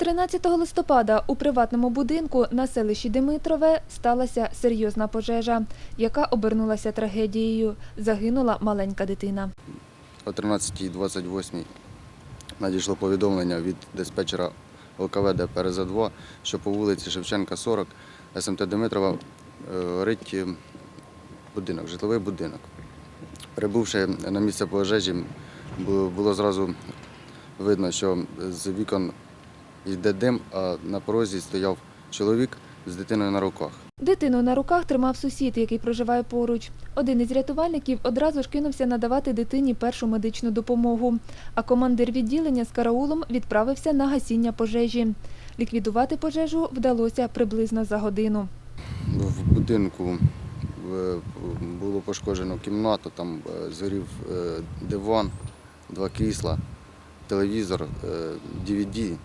13 листопада у приватному будинку на селищі Димитрове сталася серйозна пожежа, яка обернулася трагедією. Загинула маленька дитина. О 13.28 надійшло повідомлення від диспетчера ЛКВ ДПРЗ-2, що по вулиці Шевченка, 40, СМТ Дмитрова е, горить е, будинок, житловий будинок. Прибувши на місце пожежі, було зразу видно, що з вікон йде дим, а на порозі стояв чоловік з дитиною на руках. Дитину на руках тримав сусід, який проживає поруч. Один із рятувальників одразу ж кинувся надавати дитині першу медичну допомогу, а командир відділення з караулом відправився на гасіння пожежі. Ліквідувати пожежу вдалося приблизно за годину. В будинку е, було пошкоджено кімнату, там е, згорів е, диван, два крісла, телевізор, DVD,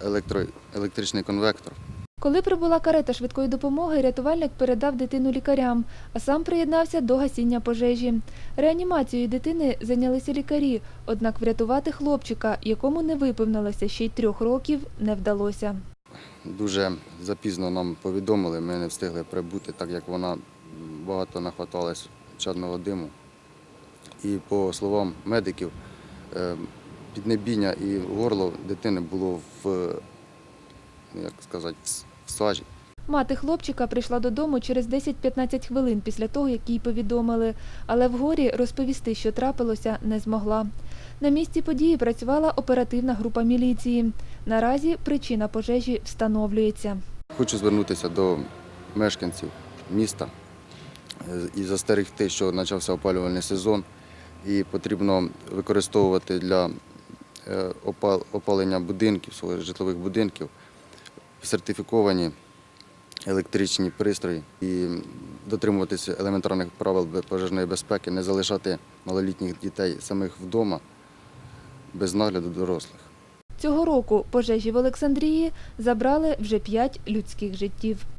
електро, електричний конвектор. Коли прибула карета швидкої допомоги, рятувальник передав дитину лікарям, а сам приєднався до гасіння пожежі. Реанімацією дитини зайнялися лікарі, однак врятувати хлопчика, якому не виповнилося ще й трьох років, не вдалося. Дуже запізно нам повідомили, ми не встигли прибути, так як вона багато нахваталась чадного диму. І по словам медиків, е, піднебіння і горло дитини було в, як сказати, в сажі. Мати хлопчика прийшла додому через 10-15 хвилин після того, як їй повідомили, але вгорі розповісти, що трапилося, не змогла. На місці події працювала оперативна група міліції. Наразі причина пожежі встановлюється. Хочу звернутися до мешканців міста е, і застерегти, що почався опалювальний сезон, і потрібно використовувати для опалення будинків, житлових будинків, сертифіковані електричні пристрої і дотримуватися елементарних правил пожежної безпеки, не залишати малолітніх дітей самих вдома без нагляду дорослих. Цього року пожежі в Олександрії забрали вже 5 людських життів.